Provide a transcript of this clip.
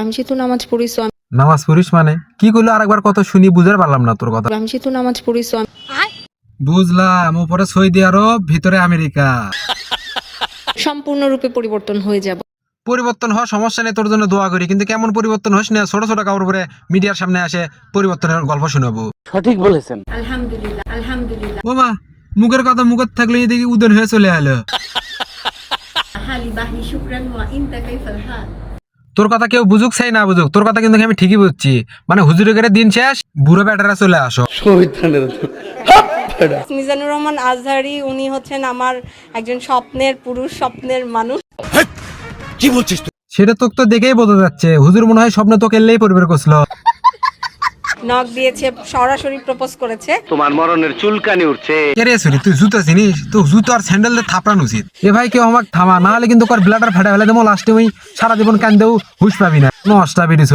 আমি যেহেতু নামাজ পড়ি আমি- নামাজ পড়িস মানে? কি করল? আরেকবার কত শুনি বুঝতে পারলাম না তোর কথা। আমি যেহেতু নামাজ পড়ি আমি বুঝলাম উপরে সৌদি আরব ভিতরে আমেরিকা। সম্পূর্ণরূপে পরিবর্তন হয়ে যাব। পরিবর্তন হওয়ার সমস্যা নেই তোর জন্য দোয়া করি। কিন্তু কেমন পরিবর্তন হোস না ছোট ছোট কাপড় পরে মিডিয়ার সামনে আসে পরিবর্তনের গল্প শোনাবো। সঠিক বলেছেন। ও মা মুখের কথা মুখের থাকলে দেখি উদন হয়ে চলে এলো তোর কথা কেউ বুঝুক চাই না বুঝুক। তোর কথা কিন্তু আমি ঠিকই বুঝছি। মানে হুজুরে করে দিন শেষ বুড়ো বেটারা চলে আসো। মিজানুর রহমান আজহারি উনি হচ্ছেন আমার একজন স্বপ্নের পুরুষ স্বপ্নের মানুষ। কি বলছিস সেটা তোকে তো দেখেই বোঝা যাচ্ছে। হুজুর মনে হয় স্বপ্ন তোকে এলেই পরিবার করছিল। নখ দিয়েছে সরাসরি প্রপোজ করেছে। তোমার মরণের চুলকানি উঠছে। কে রে সরি তুই জুতো চিনিস? তো জুতো আর স্যান্ডেল দিয়ে থাপড়ানো উচিত। এ ভাই কেউ আমাকে থামা না হলে কিন্তু কর ব্লাডার ফাটা ফেলে দেবো লাস্টে ওই সারা জীবন কান্দেও হুশ পাবি না। নষ্টা বেরিয়েছ